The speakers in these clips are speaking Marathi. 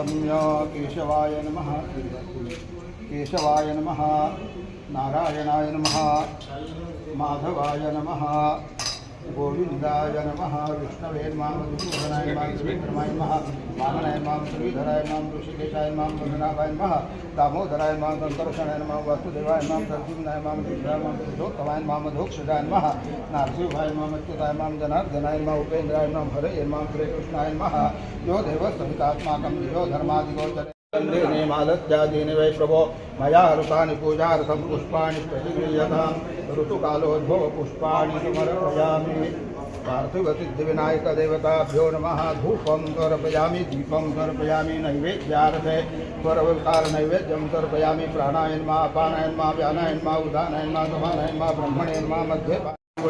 प्रणम्य केशवाय नमः केशवाय नमः नारायणाय नमः माधवाय नमः गोविन्दाय नमः। विष्णवे मां मधुसूदनाय मां श्रीधर्माय नमः। वामनाय मां श्रीधराय मां ऋषिकेशाय मां पद्मनाभाय नमः। दामोदराय मां संकर्षणाय नमः। वासुदेवाय मां प्रद्युम्नाय मां रुद्राय मां पुरुषोत्तमाय नमः मधोक्षजाय नमः। नारसिंहाय मां अच्युताय मां जनार्दनाय मां उपेन्द्राय मां हरे मां श्रीकृष्णाय नमः। यो देव सहितात्माकं यो धर्मादिगोचरे। मालत्यादीनि वै प्रभो मया ऋतानि पूजार्थं पुष्पाणि प्रतिगृह्यतां ऋतुकालोद्भव पुष्पाणि समर्पयामि। पार्थिवसिद्धिविनायकदेवताभ्यो नमः। धूपं समर्पयामि दीपं समर्पयामि नैवेद्यार्थे स्वरविकारनैवेद्यं समर्पयामि प्राणायन्मा अपानायन्मा व्यानायन्मा उदानायन्मा समानायन्मा ब्रह्मणेन्मा मध्ये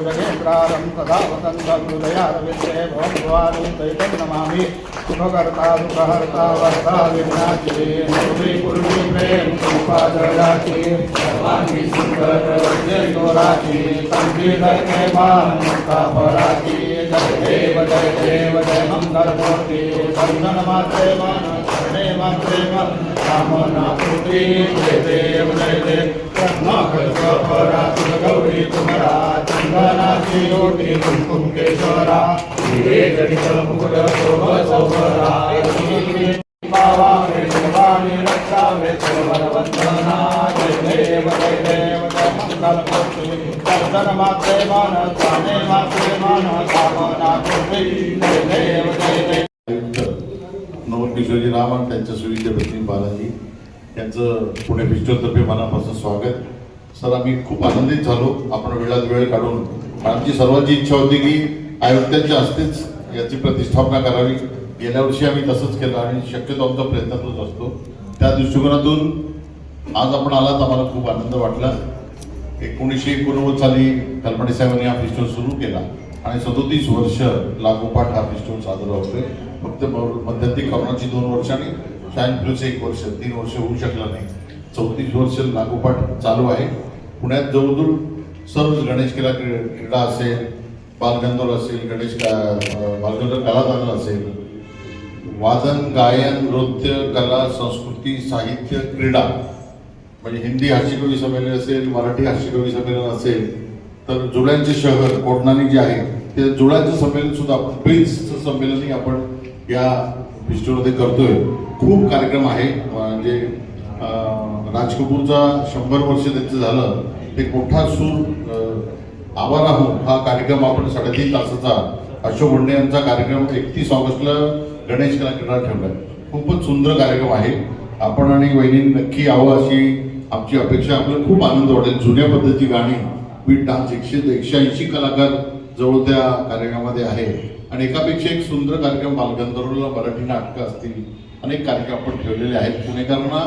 जगेन्द्रारं सदा वसन्तं हृदयारविन्दे भवन् भवानि दैतं नमामि सुखकर्ता सुखहर्ता वर्ता विनाशे पूर्वी पूर्वी प्रेम संपादयाची सर्वांगी सुंदर वज्रे दोराची संगीत के मुक्ता जय देव जय देव जय मंगल मूर्ती दर्शन मात्रे मान मात्रे मन कामना जय देव जय देव परा गौरी कुमरा चंदनाची कुंकुम मुकुट किशोरजी राम आणि त्यांच्या सुविद्या पत्नी बालाजी. यांचं पुणे पिक्चरतर्फे मनापासून स्वागत. सर आम्ही खूप आनंदित झालो. आपण वेळात वेळ काढून आमची सर्वांची इच्छा होती की आयुक्तांच्या हस्तेच याची प्रतिष्ठापना करावी. गेल्या वर्षी आम्ही तसंच केलं आणि शक्यतो आमचा प्रयत्न तोच असतो. त्या दृष्टिकोनातून आज आपण आलात आम्हाला खूप आनंद वाटला. एकोणीसशे एकोणनव्वद साली कल्पणे साहेबांनी हा फेस्टिवल सुरू केला आणि सदोतीस वर्ष लागोपाठ हा फेस्टिवल साजरा होतोय. फक्त मध्यंती कोरोनाची दोन वर्ष आणि शाईन फ्लूचे एक वर्ष तीन वर्ष होऊ शकलं नाही. चौतीस वर्ष लागोपाठ चालू आहे. पुण्यात जवळजवळ सर्व गणेश क्रीडा क्रीडा असेल बालगंधर्व असेल गणेश का अं, बालगंधर्व असेल वादन गायन नृत्य कला संस्कृती साहित्य क्रीडा म्हणजे हिंदी हास्यकवी संमेलन असेल मराठी हास्यकवी संमेलन असेल तर जुळ्यांचे शहर कोडनानी जे आहे ते जुळ्यांचं संमेलन सुद्धा आपण प्रिन्सचं संमेलनही आपण या फेस्टिवलमध्ये करतोय. खूप कार्यक्रम आहे. म्हणजे राज कपूरचा शंभर वर्ष त्यांचं झालं. ते मोठा सूर आवाराहून हा कार्यक्रम आपण साडेतीन तासाचा अशोक मुंडे यांचा कार्यक्रम एकतीस ऑगस्टला गणेश कला ठेवला ठेवलाय. खूपच सुंदर कार्यक्रम आहे. आपण आणि वहिनी नक्की यावं अशी आमची अपेक्षा. आपल्याला खूप आनंद वाटेल. जुन्या पद्धती गाणी बीट डान्स एकशे एकशे ऐंशी कलाकार जवळ त्या कार्यक्रमामध्ये आहे. आणि एकापेक्षा एक सुंदर कार्यक्रम बालगंधर्वला मराठी नाटकं असतील अनेक कार्यक्रम आपण ठेवलेले आहेत. पुणेकरांना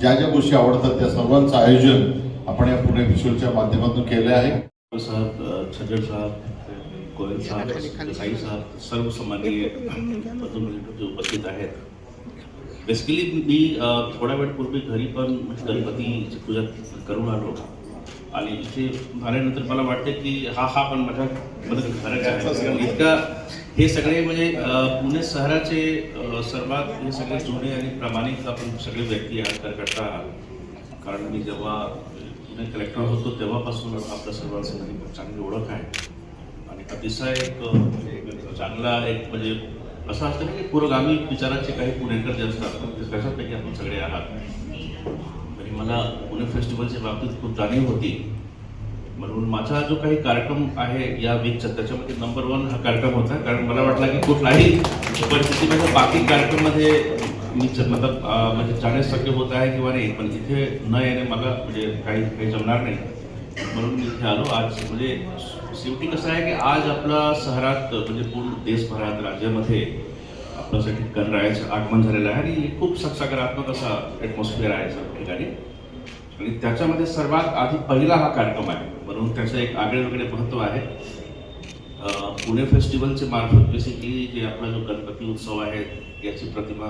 ज्या ज्या गोष्टी आवडतात त्या सर्वांचं आयोजन आपण या पुणे विश्वच्या माध्यमातून केले आहे. साहेब छजड़ साहेब गोयल साहब साई साहब सर्व सन्माननीय पद्मभूषण जे उपस्थित आहेत. बेसिकली मी थोड्या वेळ पूर्वी घरी पण गणपतीची पूजा करून आलो. आणि इथे आल्यानंतर मला वाटते की हा हा पण माझ्या मध्ये फरक आहे. कारण इतका हे सगळे म्हणजे पुणे शहराचे सर्वात हे सगळे जुने आणि प्रामाणिक आपण सगळे व्यक्ती आहात आहात. कारण मी जेव्हा पुणे कलेक्टर होतो तेव्हापासून आपल्या सर्वांची चांगली ओळख आहे. अतिशय एक म्हणजे चांगला एक म्हणजे असं असतं ना की पुरोगामी विचाराचे काही पुणेकर जे असतात ते कशापैकी आपण सगळे आहात? म्हणजे मला पुणे फेस्टिवलच्या बाबतीत खूप जाणीव होती. म्हणून माझा जो काही कार्यक्रम आहे या वीकचा त्याच्यामध्ये नंबर वन हा कार्यक्रम होता. कारण मला वाटला की कुठलाही परिस्थितीमध्ये बाकी कार्यक्रममध्ये मी मतलब म्हणजे जाण्यास शक्य होत आहे किंवा नाही पण इथे न येणे मला म्हणजे काही काही जमणार नाही. म्हणून मी इथे आलो. आज म्हणजे शेवटी कसं आहे की आज आपला शहरात म्हणजे पूर्ण देशभरात राज्यामध्ये आपल्यासाठी गणरायाचं आगमन झालेलं आहे आणि खूप स- सकारात्मक असा ॲटमॉस्फिअर आहे सर्व ठिकाणी. आणि त्याच्यामध्ये सर्वात आधी पहिला हा कार्यक्रम आहे. म्हणून त्याचं एक आगळे वेगळे महत्त्व आहे. पुणे फेस्टिवलचे मार्फत बेसिकली जे आपला जो गणपती उत्सव आहे याची प्रतिमा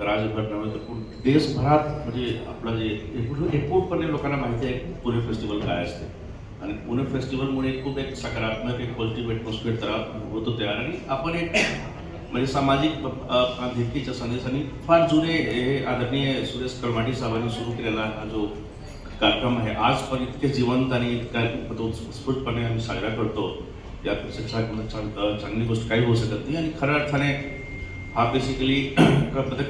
राजभर नव्हे तर पूर्ण देशभरात म्हणजे आपलं जे एकूण एकूणपणे लोकांना माहिती आहे की पुणे फेस्टिवल काय असते. आणि पुणे फेस्टिवलमुळे खूप एक सकारात्मक एक पॉझिटिव्ह ॲटमॉस्फिअर तयार होतो तयार. आणि आपण एक म्हणजे सामाजिक बांधिलकीच्या संदेशाने फार जुने हे आदरणीय सुरेश कलमाटी साहेबांनी सुरू केलेला हा जो कार्यक्रम आहे आज पण इतके जिवंत आणि इतका उत्स्फूर्तपणे आम्ही साजरा करतो. यापेक्षा चांग- चांगली गोष्ट काही होऊ शकत नाही. आणि खऱ्या अर्थाने हा बेसिकली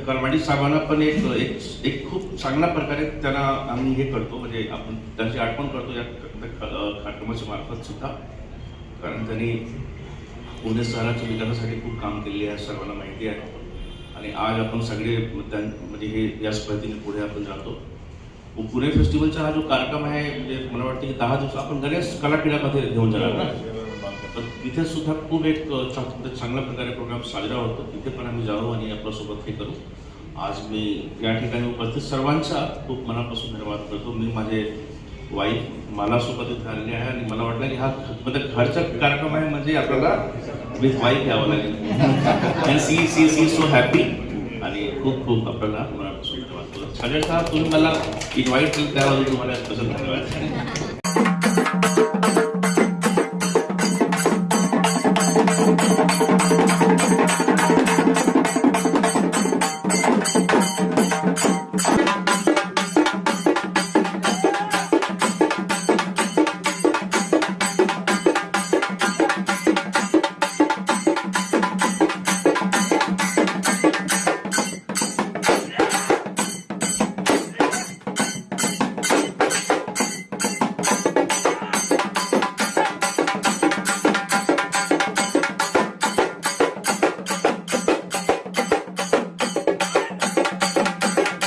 करमाडी साहेबांना पण एक एक एक खूप चांगल्या प्रकारे त्यांना आम्ही हे करतो. म्हणजे आपण त्यांची आठवण करतो या क- कार्यक्रमाच्या मार्फत सुद्धा. कारण त्यांनी पुणे शहराच्या विकासासाठी खूप काम केलेले आहे सर्वांना माहिती आहे. आणि आज आपण सगळे म्हणजे हे या स्पर्धेने पुढे आपण जातो. पुणे फेस्टिवलचा हा जो कार्यक्रम आहे म्हणजे मला वाटतं की दहा दिवस आपण गणेश कलाक्रीडामध्ये घेऊन जाणार ना पण तिथे सुद्धा खूप एक चांगल्या प्रकारे प्रोग्राम साजरा होतो. तिथे पण आम्ही जाऊ आणि आपल्यासोबत हे करू. आज मी या ठिकाणी उपस्थित सर्वांचा खूप मनापासून धन्यवाद करतो. मी माझे वाईफ मला सोबत इथे आलेली आहे आणि मला वाटलं की हा म्हणजे घरचा कार्यक्रम आहे म्हणजे आपल्याला विथ वाईफ यावं लागेल. See see see so happy आणि खूप खूप आपल्याला मनापासून धन्यवाद करतो. साहेब तुम्ही मला इन्व्हाइट केलं त्याबद्दल तुम्हाला धन्यवाद.